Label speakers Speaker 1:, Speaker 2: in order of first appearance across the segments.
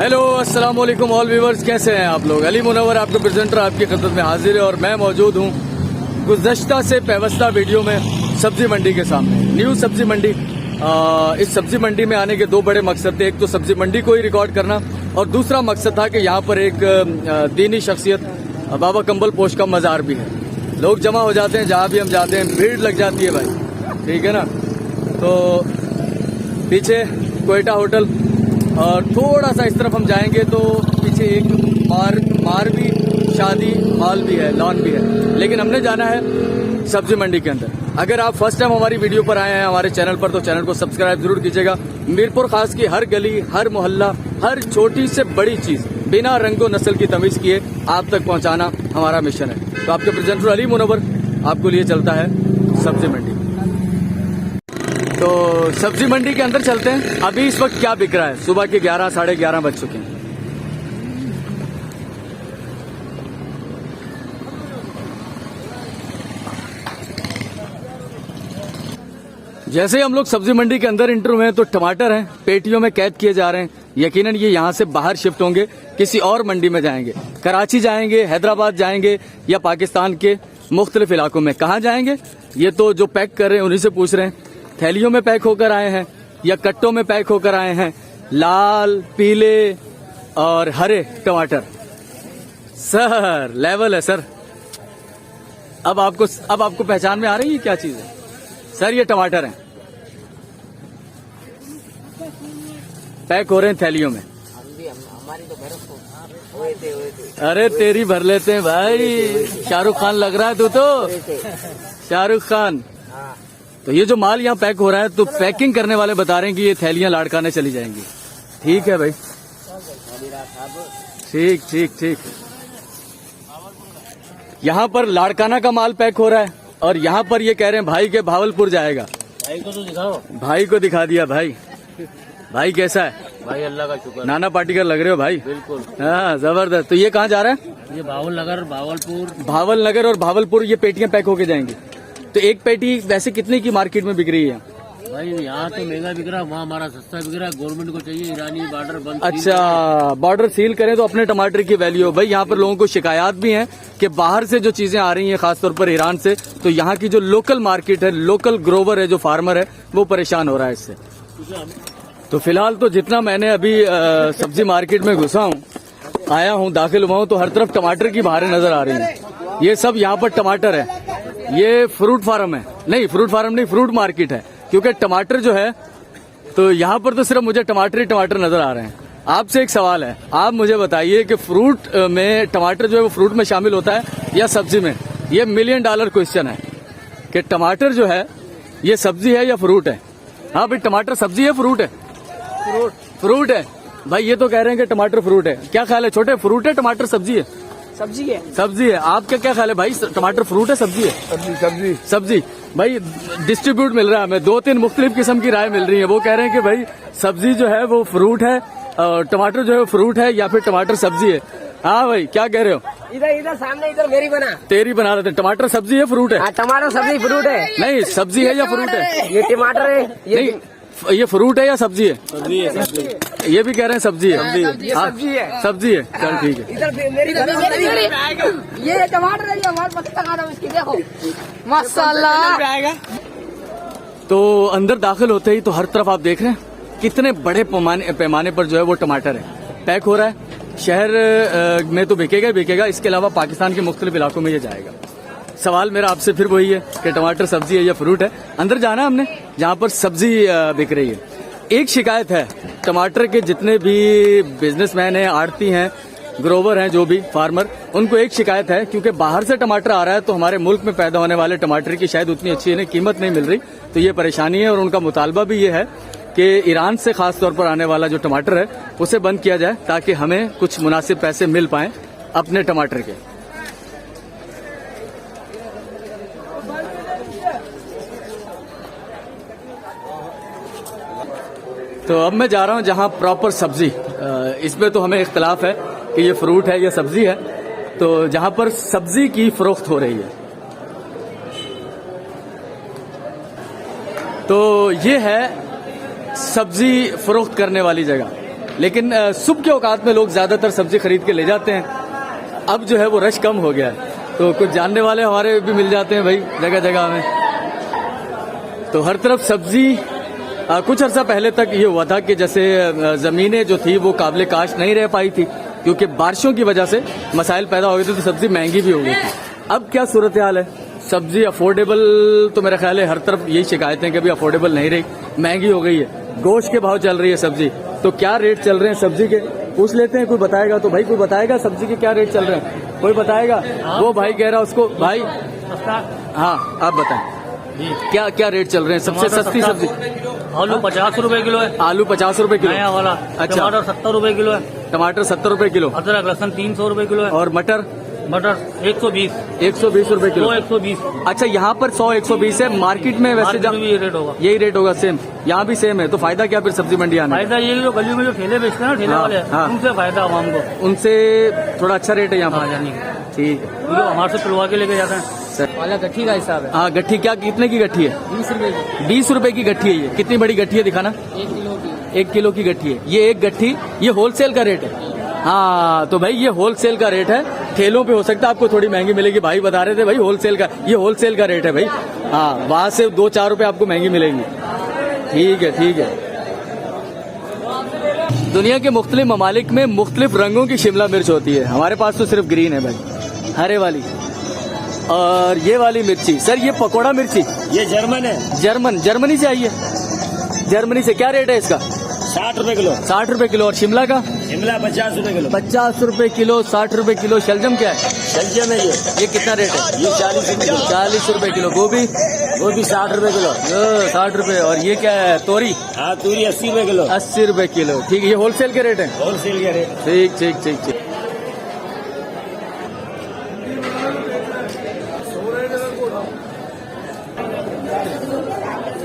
Speaker 1: Hello अस्सलाम वालेकुम all viewers कैसे हैं आप लोग? अली मुनवर आपके प्रेजेंटर आपकी खिदमत में हाजिर है और मैं मौजूद हूँ गुजश्ता से पेवस्ता वीडियो में सब्ज़ी मंडी के सामने। न्यू सब्ज़ी मंडी आ, इस सब्ज़ी मंडी में आने के दो बड़े मकसद थे। एक तो सब्ज़ी मंडी को ही रिकॉर्ड करना और दूसरा मकसद था कि यहाँ पर एक दीनी शख्सियत बाबा कम्बल पोश का मज़ार भी है। लोग जमा हो जाते हैं जहाँ भी हम जाते हैं भीड़ लग जाती है भाई। ठीक है ना? तो पीछे कोयटा होटल और थोड़ा सा इस तरफ़ हम जाएँगे तो पीछे एक मार मार भी, शादी, हॉल भी है, लॉन भी है। लेकिन हमने जाना है सब्ज़ी मंडी के अंदर। अगर आप फ़र्स्ट टाइम हमारी वीडियो पर आए हैं, हमारे चैनल पर तो चैनल को सब्सक्राइब ज़रूर कीजिएगा। मीरपुर खास की हर गली, हर मोहल्ला, हर छोटी से बड़ी चीज़, बिना रंगो नस्ल की तमीज किए आप तक पहुंचाना हमारा मिशन है। तो आपके प्रेजेंटर अली मुनवर आपको लिए चलता है सब्ज़ी मंडी। तो सब्ज़ी मंडी के अंदर चलते हैं। अभी इस वक्त क्या बिक रहा है? सुबह के ग्यारह, साढ़े ग्यारह बज चुके हैं। जैसे ही हम लोग सब्ज़ी मंडी के अंदर इंटर हुए हैं तो टमाटर हैं, पेटियों में कैद किए जा रहे हैं। यकीनन ये यहाँ से बाहर शिफ्ट होंगे, किसी और मंडी में जाएँगे। कराची जाएँगे, हैदराबाद जाएँगे, या पाकिस्तान के मुख्तलिफ़ इलाकों में। कहाँ जाएँगे? ये तो जो पैक कर रहे हैं, उन्हीं से पूछ रहे हैं। थैलियों में पैक होकर आए हैं या कट्टों में पैक होकर आए हैं? लाल, पीले और हरे टमाटर। सर लेवल है, सर। अब आपको अब आपको पहचान में आ रही है क्या चीज़ है? सर, ये टमाटर हैं। पैक हो रहे हैं थैलियों में। अरे, तेरी भर लेते हैं, भाई। शाहरुख खान लग रहा है तू तो। शाहरुख खान। तो ये जो माल यहाँ पैक हो रहा है तो पैकिंग करने वाले बता रहे हैं कि ये थैलियाँ लाड़काने चली जाएँगी। ठीक है भाई। ठीक ठीक ठीक। यहाँ पर लाड़काना का माल पैक हो रहा है और यहाँ पर ये कह रहे हैं भाई के भावलपुर जाएगा।
Speaker 2: भाई को तो दिखाओ।
Speaker 1: भाई को दिखा दिया भाई। भाई कैसा है?
Speaker 2: भाई अल्लाह का शुक्र
Speaker 1: नाना पाटीकर लग रहे हो भाई?
Speaker 2: बिल्कुल।
Speaker 1: हाँ ज़बरदस्त। तो ये कहाँ जा रहा है?
Speaker 2: ये भावल नगर भावलपुर
Speaker 1: भावल नगर और भावलपुर ये पेटियाँ पैक होके जाएँगी। तो एक पेटी वैसे कितने की मार्केट में बिक रही है?
Speaker 2: भाई यहाँ तो महँगा बिक रहा है वहाँ हमारा सस्ता बिक रहा है गवर्नमेंट को चाहिए ईरानी बॉर्डर बंद
Speaker 1: अच्छा बॉर्डर सील करें तो अपने टमाटर की वैल्यू हो। भाई यहाँ पर लोगों को शिकायत भी है कि बाहर से जो चीज़ें आ रही हैं खासतौर पर ईरान से तो यहाँ की जो लोकल मार्केट है लोकल ग्रोवर है जो फार्मर है वो परेशान हो रहा है इससे। तो फ़िलहाल तो जितना मैंने अभी सब्ज़ी मार्केट में घुसा हूँ आया हूँ दाखिल हुआ हूँ तो हर तरफ़ टमाटर की बहारें नज़र आ रही हैं। ये सब यहाँ पर टमाटर है। ये फ्रूट फार्म है। नहीं फ्रूट फार्म नहीं फ्रूट मार्केट है। क्योंकि टमाटर जो है तो यहाँ पर तो सिर्फ़ मुझे टमाटर ही टमाटर नज़र आ रहे हैं। आपसे एक सवाल है। आप मुझे बताइए कि फ्रूट में टमाटर जो है वो फ्रूट में शामिल होता है या सब्ज़ी में? ये मिलियन डॉलर क्वेश्चन है कि टमाटर जो है ये सब्ज़ी है या फ्रूट है? हाँ भाई टमाटर सब्ज़ी है फ्रूट है? फ्रूट। फ्रूट है। भाई ये तो कह रहे हैं कि टमाटर फ्रूट है। क्या ख्याल है? छोटे फ्रूट है टमाटर सब्ज़ी है?
Speaker 2: सब्ज़ी है।
Speaker 1: सब्ज़ी है। आपका क्या ख्याल है भाई? टमाटर फ्रूट है सब्ज़ी है?
Speaker 2: सब्ज़ी सब्ज़ी।
Speaker 1: सब्ज़ी। भाई डिस्ट्रीब्यूट मिल रहा है हमें। दो तीन मुख्तलिफ़ किस्म की राय मिल रही है। वो कह रहे हैं कि भाई सब्ज़ी जो है वो फ्रूट है और टमाटर जो है वो फ्रूट है या फिर टमाटर सब्ज़ी है। हाँ भाई क्या कह रहे हो?
Speaker 2: इधर इधर सामने इधर मेरी बना।
Speaker 1: तेरी बना रहे थे टमाटर सब्ज़ी है फ्रूट है?
Speaker 2: हाँ टमाटर सब्ज़ी फ्रूट है।
Speaker 1: नहीं सब्ज़ी है या फ्रूट है?
Speaker 2: ये टमाटर है ये
Speaker 1: नहीं ये फ्रूट है या सब्ज़ी है? सब्ज़ी है सब्ज़ी ये भी कह रहे हैं सब्ज़ी है। हाँ,
Speaker 2: सब्ज़ी है
Speaker 1: सब्ज़ी है। चल ठीक है।
Speaker 2: इधर मेरी बना
Speaker 3: ये टमाटर है ये देखो। माशाल्लाह
Speaker 1: तो अंदर दाखिल होते ही तो हर तरफ़ आप देख रहे हैं कितने बड़े पैमाने पैमाने पर जो है वो टमाटर है। पैक हो रहा है। शहर में तो बिकेगा ही बिकेगा इसके अलावा पाकिस्तान के मुख्तलिफ़ इलाकों में ये जाएगा। सवाल मेरा आपसे फिर वही है कि टमाटर सब्ज़ी है या फ्रूट है अंदर जाना है हमने? जहाँ पर सब्ज़ी बिक रही है। एक शिकायत है, टमाटर के जितने भी बिजनेसमैन हैं, आड़ती हैं, ग्रोवर हैं, जो भी फार्मर, उनको एक शिकायत है, क्योंकि बाहर से टमाटर आ रहा है तो हमारे मुल्क में पैदा होने वाले टमाटर की शायद उतनी अच्छी इन्हें कीमत नहीं मिल रही। तो ये परेशानी है और उनका मुतालबा भी ये है कि ईरान से खास तौर पर आने वाला जो टमाटर है, उसे बंद किया जाए, ताकि हमें कुछ मुनासिब पैसे मिल पाए अपने टमाटर के। तो अब मैं जा रहा हूँ जहाँ प्रॉपर सब्ज़ी। इसमें तो हमें इख्तलाफ है कि ये फ्रूट है या सब्ज़ी है। तो जहाँ पर सब्ज़ी की फरोख्त हो रही है। तो ये है सब्ज़ी फरोख्त करने वाली जगह। लेकिन सुबह के औकात में लोग ज़्यादातर सब्ज़ी खरीद के ले जाते हैं। अब जो है वो रश कम हो गया है। तो कुछ जानने वाले हमारे भी मिल जाते हैं भाई जगह जगह में तो हर तरफ़ सब्ज़ी कुछ अर्सा पहले तक ये हुआ था कि जैसे जमीनें जो थी वो काबिल काश नहीं रह पाई थी क्योंकि बारिशों की वजह से मसाइल पैदा हो गए थे तो सब्ज़ी महँगी भी हो गई थी। अब क्या सूरत हाल है? सब्ज़ी अफोर्डेबल तो मेरा ख्याल है हर तरफ़ यही शिकायतें कि अभी अफोर्डेबल नहीं रही महँगी हो गई है। गोश्त के भाव चल रही है सब्ज़ी तो क्या रेट चल रहे हैं सब्ज़ी के? पूछ लेते हैं कोई बताएगा तो भाई कोई बताएगा सब्ज़ी के क्या रेट चल रहे हैं? कोई बताएगा? वो भाई कह रहा उसको भाई हाँ आप बताएँ। क्या क्या रेट चल रहे हैं? सबसे सस्ती। सब्ज़ी?
Speaker 2: आलू पचास रुपए किलो है।
Speaker 1: आलू पचास रुपए किलो।
Speaker 2: नया वाला।
Speaker 1: अच्छा।
Speaker 2: टमाटर सत्तर रुपए किलो है।
Speaker 1: टमाटर सत्तर रुपए किलो।
Speaker 2: अदरक लहसुन तीन सौ रुपए किलो है।
Speaker 1: और मटर?
Speaker 2: मटर एक सौ बीस।
Speaker 1: एक सौ बीस रूपए किलो।
Speaker 2: एक सौ बीस।
Speaker 1: अच्छा यहाँ पर सौ एक सौ बीस है। मार्केट में वैसे
Speaker 2: मार्केट
Speaker 1: जा-
Speaker 2: में भी ये रेट होगा।
Speaker 1: यही रेट होगा सेम यहाँ भी सेम है। तो फ़ायदा क्या फिर सब्ज़ी मंडी आने?
Speaker 2: फ़ायदा ये जो गली में जो ठेले बेचते हैं ना ठेले
Speaker 1: हाँ,
Speaker 2: वाले
Speaker 1: हाँ।
Speaker 2: उनसे फ़ायदा आवाम को।
Speaker 1: उनसे थोड़ा अच्छा रेट है यहाँ
Speaker 2: हाँ
Speaker 1: पर
Speaker 2: कि।
Speaker 1: ठीक है।
Speaker 2: हमारे से पिलवा के लेके जाते हैं।
Speaker 1: सर।
Speaker 3: वाला गट्ठी का हिसाब है।
Speaker 1: हाँ गट्ठी क्या कितने की गट्ठी है?
Speaker 3: बीस रुपए की।
Speaker 1: बीस रुपए की गट्ठी है ये। कितनी बड़ी गट्ठी है दिखाना?
Speaker 3: एक किलो की।
Speaker 1: एक किलो की गट्ठी है। ये एक गट्ठी ये होलसेल का रेट है। हाँ तो भाई ये होलसेल का रेट है। ठेलों पे हो सकता है आपको थोड़ी महँगी मिलेगी। भाई बता रहे थे भाई होलसेल का ये होलसेल का रेट है भाई। हाँ वहाँ से दो चार रुपए आपको महँगी मिलेंगी। ठीक है ठीक है। दुनिया के मुख्तलिफ़ ममालिक में मुख्तलिफ़ रंगों की शिमला मिर्च होती है। हमारे पास तो सिर्फ़ ग्रीन है भाई। हरे वाली। और ये वाली मिर्ची। सर ये पकोड़ा मिर्ची।
Speaker 4: ये जर्मन है।
Speaker 1: जर्मन जर्मनी से आई है। जर्मनी से क्या रेट है इसका?
Speaker 4: साठ रुपए किलो।
Speaker 1: साठ रुपए किलो। और शिमला का?
Speaker 4: शिमला पचास रुपए किलो।
Speaker 1: पचास रुपए किलो साठ रुपए किलो। शलजम क्या है?
Speaker 4: शलजम है ये।
Speaker 1: ये कितना रेट है?
Speaker 4: ये चालीस रुपए किलो।
Speaker 1: चालीस रुपए किलो। गोभी?
Speaker 4: गोभी साठ रुपए किलो।
Speaker 1: साठ रुपए। और ये क्या है? तोरी?
Speaker 4: हाँ तूरी अस्सी रुपए किलो।
Speaker 1: अस्सी रुपए किलो। ठीक है ये होलसेल के रेट है?
Speaker 4: होलसेल के रेट
Speaker 1: ठीक ठीक ठीक ठीक।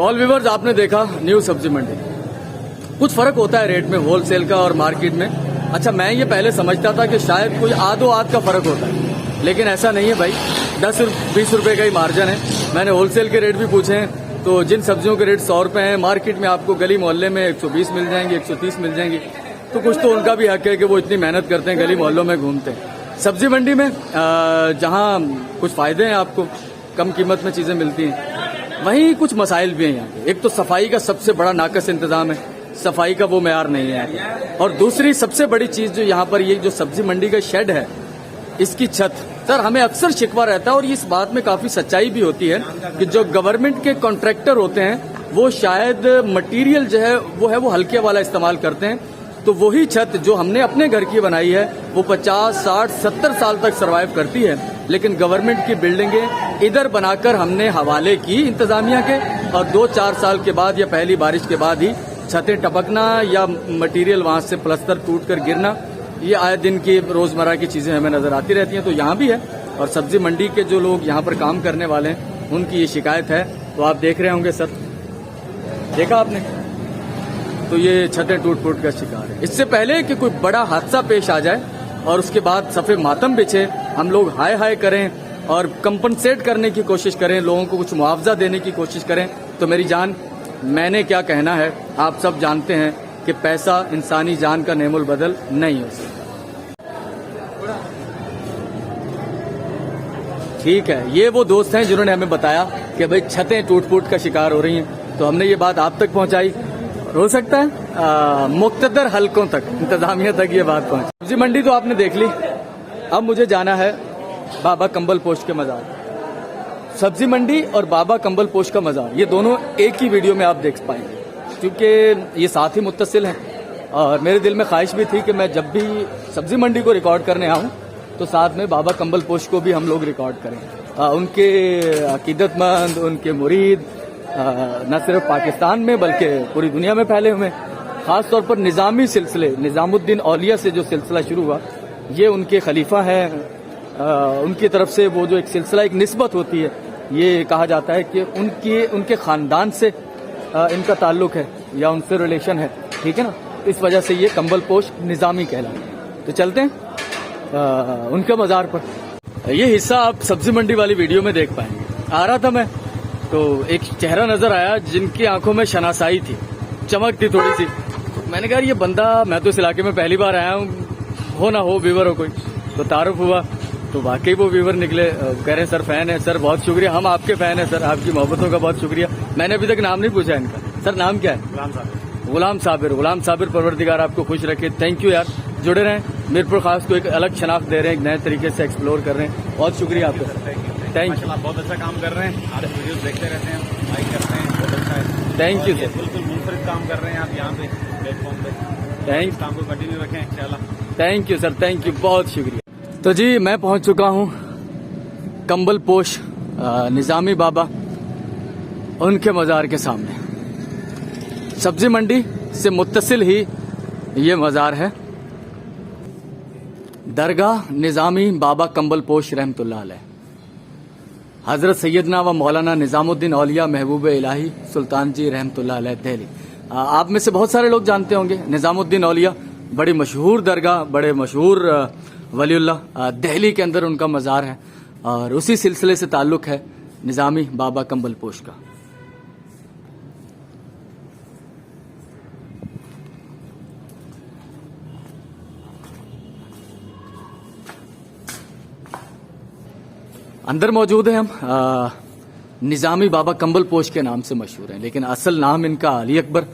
Speaker 1: तो ऑल व्यूवर्स आपने देखा न्यू सब्ज़ी मंडी। कुछ फ़र्क होता है रेट में होलसेल का और मार्केट में। अच्छा मैं ये पहले समझता था कि शायद कोई आधो आध का फ़र्क होता है। लेकिन ऐसा नहीं है भाई। दस बीस रुपए का ही मार्जिन है। मैंने होलसेल के रेट भी पूछे हैं। तो जिन सब्जियों के रेट सौ रुपए हैं मार्केट में आपको गली मोहल्ले में 120 मिल जाएँगे 130 मिल जाएँगी। तो कुछ तो उनका भी हक है कि वो इतनी मेहनत करते हैं, गली मोहल्लों में घूमते हैं। सब्ज़ी मंडी में जहाँ कुछ फ़ायदे हैं आपको, कम कीमत में चीज़ें मिलती हैं। वहीं कुछ मसाइल भी हैं यहाँ एक तो सफ़ाई का सबसे बड़ा नाकस इंतज़ाम है। सफ़ाई का वो मैार नहीं है और दूसरी सबसे बड़ी चीज़ जो यहाँ पर ये जो सब्ज़ी मंडी का शेड है इसकी छत। सर हमें अक्सर शिकवा रहता है और इस बात में काफ़ी सच्चाई भी होती है कि जो गवर्नमेंट के कॉन्ट्रैक्टर होते हैं वो शायद मटेरियल जो है वो है वो हल्के वाला इस्तेमाल करते हैं। तो वही छत जो हमने अपने घर की बनाई है वो 50, 60, 70 साल तक सरवाइव करती है। लेकिन गवर्नमेंट की बिल्डिंगें इधर बनाकर हमने हवाले की इंतजामिया के और दो चार साल के बाद या पहली बारिश के बाद ही छतें टपकना या मटेरियल वहाँ से प्लस्तर टूट कर गिरना, ये आए दिन की रोज़मर्रा की चीज़ें हमें नज़र आती रहती हैं। तो यहाँ भी है और सब्ज़ी मंडी के जो लोग यहाँ पर काम करने वाले हैं, उनकी ये शिकायत है। तो आप देख रहे होंगे सर। देखा आपने? तो ये छतें टूट फूट का शिकार है। इससे पहले कि कोई बड़ा हादसा पेश आ जाए और उसके बाद सफे मातम बिछे, हम लोग हाय हाय करें और कंपनसेट करने की कोशिश करें लोगों को कुछ मुआवजा देने की कोशिश करें। तो मेरी जान मैंने क्या कहना है आप सब जानते हैं कि पैसा इंसानी जान का नेमुल बदल नहीं हो सकता। ठीक है ये वो दोस्त हैं जिन्होंने हमें बताया कि भाई छतें टूट फूट का शिकार हो रही हैं। तो हमने ये बात आप तक पहुंचाई। हो सकता है आ, मुख्तदर हलकों तक इंतजामिया तक ये बात पहुँची। सब्ज़ी मंडी तो आपने देख ली। अब मुझे जाना है बाबा कंबल पोस्ट के मजार। सब्ज़ी मंडी और बाबा कंबल पोस्ट का मजार। ये दोनों एक ही वीडियो में आप देख पाएँगे। क्योंकि ये साथ ही मुत्तसिल हैं। और मेरे दिल में ख्वाहिश भी थी कि मैं जब भी सब्ज़ी मंडी को रिकॉर्ड करने आऊँ तो साथ में बाबा कंबल पोस्ट को भी हम लोग रिकॉर्ड करें। आ, उनके अकीदतमंद उनके मुरीद न सिर्फ़ पाकिस्तान में बल्कि पूरी दुनिया में फैले हुए। खास तौर पर निज़ामी सिलसिले निज़ामुद्दीन औलिया से जो सिलसिला शुरू हुआ ये उनके खलीफा हैं। उनकी तरफ़ से वो जो एक सिलसिला एक नस्बत होती है ये कहा जाता है कि उनके उनके ख़ानदान से इनका ताल्लुक है या उनसे रिलेशन है। ठीक है ना? इस वजह से ये कंबल पोश निज़ामी कहला तो चलते हैं अ, उनके मज़ार पर। ये हिस्सा आप सब्ज़ी मंडी वाली वीडियो में देख पाएँगे। आ रहा था मैं तो एक चेहरा नज़र आया जिनकी आँखों में शनासाई थी। चमक थी थोड़ी सी। मैंने कहा ये बंदा मैं तो इस इलाके में पहली बार आया हूँ। हो ना हो व्यूवर हो कोई। तो तारुफ हुआ। तो वाकई वो व्यूवर निकले कह रहे हैं सर फ़ैन है सर बहुत शुक्रिया हम आपके फ़ैन है सर आपकी मोहब्बतों का बहुत शुक्रिया। मैंने अभी तक नाम नहीं पूछा इनका। सर नाम क्या है? गुलाम साबिर। गुलाम साबिर गुलाम साबिर परवरदिगार आपको खुश रखे। थैंक यू यार। जुड़े रहें। मीरपुर खास को एक अलग शनाख्त दे रहे हैं एक नए तरीके से एक्सप्लोर कर रहे हैं। बहुत शुक्रिया आपका। थैंक यू
Speaker 5: बहुत अच्छा काम कर रहे हैं। आप वीडियोस देखते रहते हैं लाइक करते हैं बहुत अच्छा है।
Speaker 1: थैंक यू सर
Speaker 5: बिल्कुल मुनफरिद काम कर रहे हैं आप यहाँ पे प्लेटफॉर्म पे।
Speaker 1: थैंक
Speaker 5: काम को कंटिन्यू रखें इंशाल्लाह।
Speaker 1: Thank you sir thank you बहुत शुक्रिया। तो जी, मैं पहुँच चुका हूँ कंबल पोश निजामी बाबा, उनके मज़ार के सामने। सब्ज़ी मंडी से मुतसिल ही ये मज़ार है। दरगाह निज़ामी बाबा कंबल पोश रहमतुल्लाह अलैह। हज़रत सैदना व मौलाना निज़ामुद्दीन औलिया महबूब इलाही सुल्तान जी रहमतुल्लाह अलैह दिल्ली। आप में से बहुत सारे लोग जानते होंगे, निज़ामुद्दीन औलिया बड़ी मशहूर दरगाह, बड़े मशहूर वलीउल्लाह अ, दिल्ली के अंदर उनका मज़ार है और उसी सिलसिले से ताल्लुक है निज़ामी बाबा कंबल पोश का। अंदर मौजूद हैं हम निज़ामी बाबा कंबल पोश के नाम से मशहूर हैं लेकिन असल नाम इनका अली अकबर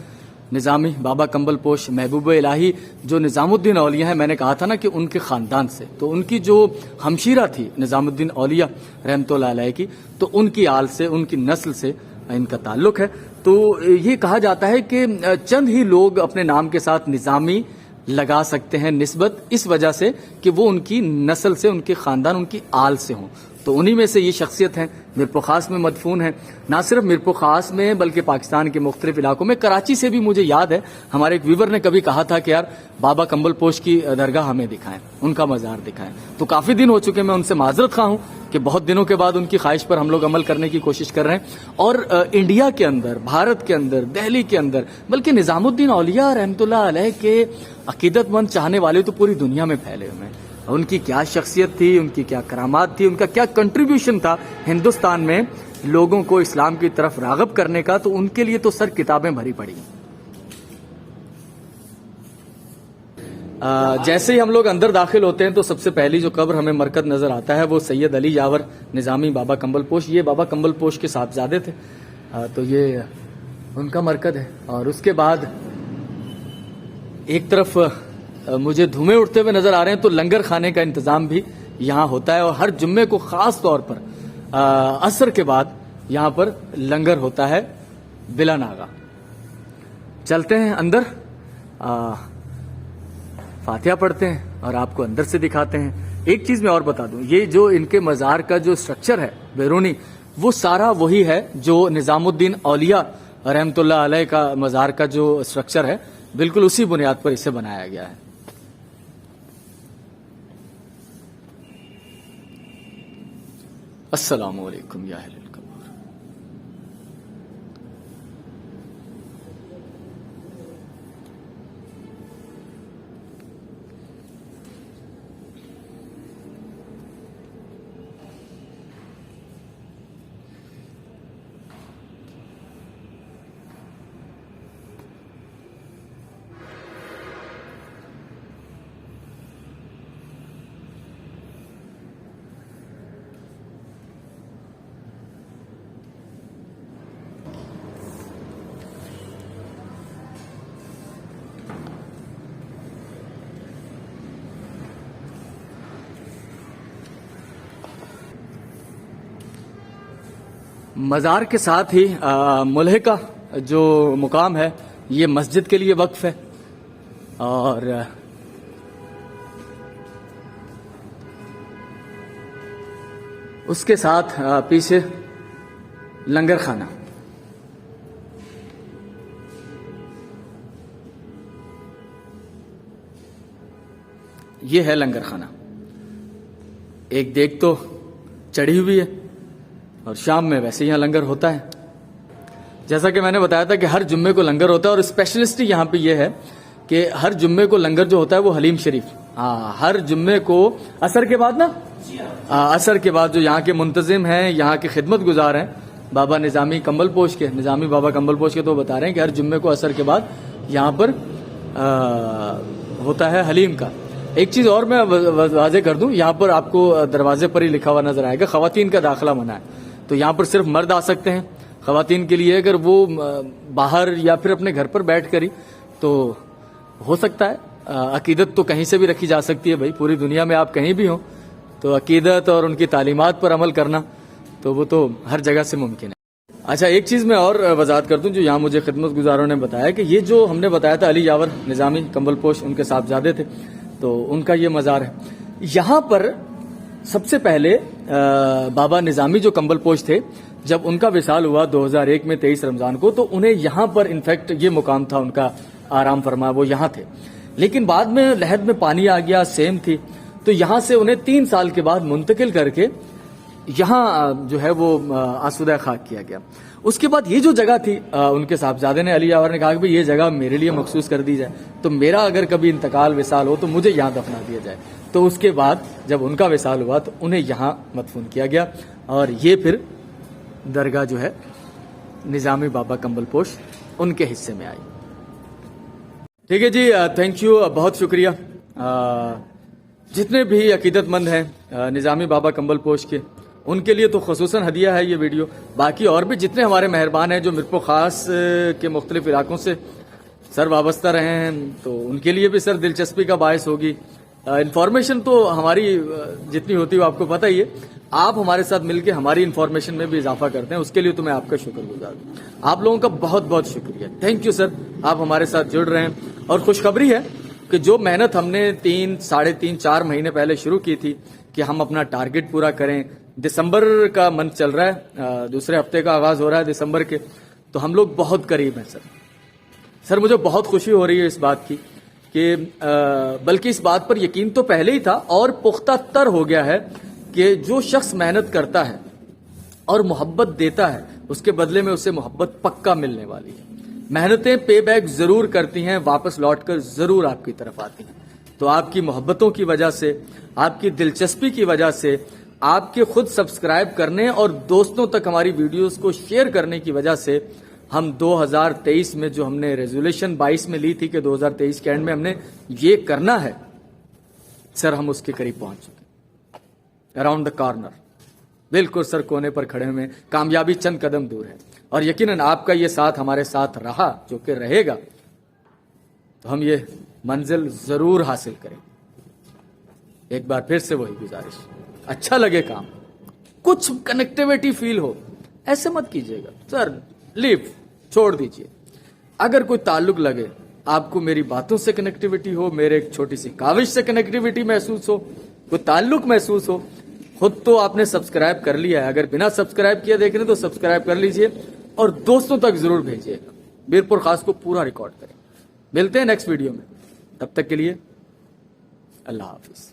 Speaker 1: निज़ामी बाबा कंबल पोश महबूब इलाही जो निज़ामुद्दीन औलिया है, मैंने कहा था ना कि उनके ख़ानदान से। तो उनकी जो हमशीरा थी, निज़ामुद्दीन औलिया रहमत की तो उनकी आल से, उनकी नस्ल से इनका ताल्लुक है। तो ये कहा जाता है कि चंद ही लोग अपने नाम के साथ निज़ामी लगा सकते हैं, निस्बत इस वजह से कि वो उनकी नस्ल से, उनके खानदान, उनकी आल से हों। तो उन्हीं में से ये शख्सियत हैं मिरपुर खास में मदफून है। ना सिर्फ़ मिरपुर खास में, बल्कि पाकिस्तान के मुख्तलिफ़ इलाकों में। कराची से भी मुझे याद है, हमारे एक व्यूवर ने कभी कहा था कि यार, बाबा कंबल पोश की दरगाह हमें दिखाएँ, उनका मज़ार दिखाएँ। तो काफ़ी दिन हो चुके मैं उनसे माजरत खा हूँ कि बहुत दिनों के बाद उनकी ख्वाहिश पर हम लोग अमल करने की कोशिश कर रहे हैं। और इंडिया के अंदर, भारत के अंदर दहली के अंदर, बल्कि निज़ामुद्दीन औलिया रहमतुल्लाह अलैह के अकीदतमंद चाहने वाले तो पूरी दुनिया में फैले हुए हैं। उनकी क्या शख्सियत थी उनकी क्या करामात थी उनका क्या कंट्रीब्यूशन था हिंदुस्तान में लोगों को इस्लाम की तरफ़ रागब करने का तो उनके लिए तो सर किताबें भरी पड़ी। अ, जैसे ही हम लोग अंदर दाखिल होते हैं तो सबसे पहली जो कब्र हमें मरकज नज़र आता है वो सैयद अली यावर निजामी बाबा कंबल पोश। ये बाबा कंबल पोश के साहबजादे थे। अ, तो ये उनका मरकज है। और उसके बाद एक तरफ़ मुझे धुएँ उठते हुए नज़र आ रहे हैं तो लंगर खाने का इंतज़ाम भी यहाँ होता है और हर जुम्मे को खास तौर पर अ, असर के बाद यहाँ पर लंगर होता है बिला नागा चलते हैं अंदर आ, पढ़ते हैं और आपको अंदर से दिखाते हैं। एक चीज़ मैं और बता दूँ ये जो इनके मजार का जो स्ट्रक्चर है बैरूनी वो सारा वही है जो निजामुद्दीन औलिया रहमतुल्लाह अलैह का मजार का जो स्ट्रक्चर है बिल्कुल उसी बुनियाद पर इसे बनाया गया है। अस्सलाम वालेकुम या मज़ार के साथ ही मुल्हे का जो मुकाम है, ये मस्जिद के लिए वक्फ है। और, उसके साथ पीछे लंगर खाना। ये है लंगर खाना। एक देख तो चढ़ी हुई है। और शाम में वैसे यहाँ लंगर होता है। जैसा कि मैंने बताया था कि हर जुम्मे को लंगर होता है और स्पेशलिस्ट यहाँ पे ये है कि हर जुम्मे को लंगर जो होता है वो हलीम शरीफ। हाँ हर जुम्मे को असर के बाद ना? हाँ, असर के बाद जो यहाँ के मुंतजिम हैं यहाँ के खिदमत गुजार हैं बाबा निज़ामी कम्बल पोश के निज़ामी बाबा कम्बल पोश के तो बता रहे हैं कि हर जुम्मे को असर के बाद यहाँ पर आ, होता है हलीम का। एक चीज़ और मैं वाजे कर दूँ यहाँ पर आपको दरवाजे पर ही लिखा हुआ नज़र आएगा खातन का दाखिला मना है। तो यहाँ पर सिर्फ़ मर्द आ सकते हैं। खातन के लिए अगर वो बाहर या फिर अपने घर पर बैठ कर ही तो हो सकता है। अकीदत तो कहीं से भी रखी जा सकती है भाई। पूरी दुनिया में आप कहीं भी हो तो अकीदत और उनकी तालीमत पर अमल करना तो वो तो हर जगह से मुमकिन है। अच्छा एक चीज़ मैं और वजाहत कर दूँ जो यहाँ मुझे खिदमत गुजारों ने बताया कि ये जो हमने बताया था अली यावर निजामी कंबल पोश उनके साहबजादे थे तो उनका ये मजार है। यहाँ पर सबसे पहले अ, बाबा निजामी जो कंबल पोश थे जब उनका विशाल हुआ 2001 में 23 रमज़ान को तो उन्हें यहाँ पर इनफैक्ट ये मुकाम था उनका आराम फरमा वो यहाँ थे। लेकिन बाद में लहद में पानी आ गया सेम थी। तो यहाँ से उन्हें तीन साल के बाद मुंतकिल करके यहाँ जो है वो आसुदा खाक किया गया। उसके बाद ये जो जगह थी अ, उनके साहबजादे ने अली यावर ने कहा कि भाई ये जगह मेरे लिए मखसूस कर दी जाए। तो मेरा अगर कभी इंतकाल विसाल हो तो मुझे यहाँ दफना दिया जाए। तो उसके बाद जब उनका विशाल हुआ तो उन्हें यहाँ मदफून किया गया। और ये फिर दरगाह जो है, निजामी बाबा कंबल पोश उनके हिस्से में आई। ठीक है जी थैंक यू बहुत शुक्रिया। जितने भी अकीदतमंद हैं निजामी बाबा कंबल पोश के, उनके लिए तो खसूस हदिया है ये वीडियो। बाकी और भी जितने हमारे मेहरबान हैं जो मेरे को खास के मुख्तलिफ़ इलाकों से सर वाबस्ता रहे हैं तो उनके लिए भी सर दिलचस्पी का बायस होगी। इन्फॉर्मेशन तो हमारी जितनी होती है आपको पता ही है। आप हमारे साथ मिलकर हमारी इन्फॉर्मेशन में भी इजाफा करते हैं, उसके लिए तो मैं आपका शुक्रगुजार हूँ। आप लोगों का बहुत बहुत शुक्रिया। थैंक यू सर आप हमारे साथ जुड़ रहे हैं। और खुशखबरी है कि जो मेहनत हमने तीन, साढ़े तीन, चार महीने पहले शुरू की थी कि हम अपना टारगेट पूरा करें। दिसंबर का मंथ चल रहा है दूसरे हफ़्ते का आगाज़ हो रहा है दिसंबर के तो हम लोग बहुत करीब हैं, सर। सर, मुझे बहुत खुशी हो रही है इस बात की कि बल्कि इस बात पर यकीन तो पहले ही था और पुख्ता तर हो गया है कि जो शख्स मेहनत करता है और मोहब्बत देता है, उसके बदले में उसे मोहब्बत पक्का मिलने वाली है। मेहनतें पे बैक ज़रूर करती हैं, वापस लौटकर ज़रूर आपकी तरफ़ आती हैं। तो आपकी मोहब्बतों की वजह से, आपकी दिलचस्पी की वजह से, आपके खुद सब्सक्राइब करने और दोस्तों तक हमारी वीडियोस को शेयर करने की वजह से हम 2023 में जो हमने रेजोल्यूशन 22 में ली थी कि 2023 के एंड में हमने ये करना है, सर हम उसके करीब पहुँच चुके अराउंड द कॉर्नर बिल्कुल सर कोने पर खड़े हुए कामयाबी चंद कदम दूर है। और यकीनन आपका ये साथ हमारे साथ रहा, जो कि रहेगा। तो हम ये मंजिल ज़रूर हासिल करेंगे एक बार फिर से वही गुजारिश। अच्छा लगे काम। कुछ कनेक्टिविटी फील हो। ऐसे मत कीजिएगा। सर लीव, छोड़ दीजिए। अगर कोई ताल्लुक लगे, आपको मेरी बातों से कनेक्टिविटी हो, मेरे एक छोटी सी काविश से कनेक्टिविटी महसूस हो, कोई ताल्लुक महसूस हो, खुद तो आपने सब्सक्राइब कर लिया है। अगर बिना सब्सक्राइब किया देख रहे तो सब्सक्राइब कर लीजिए और दोस्तों तक ज़रूर भेजिएगा। मीरपुर खास को पूरा रिकॉर्ड करें। मिलते हैं नेक्स्ट वीडियो में। तब तक के लिए, अल्लाह हाफिज।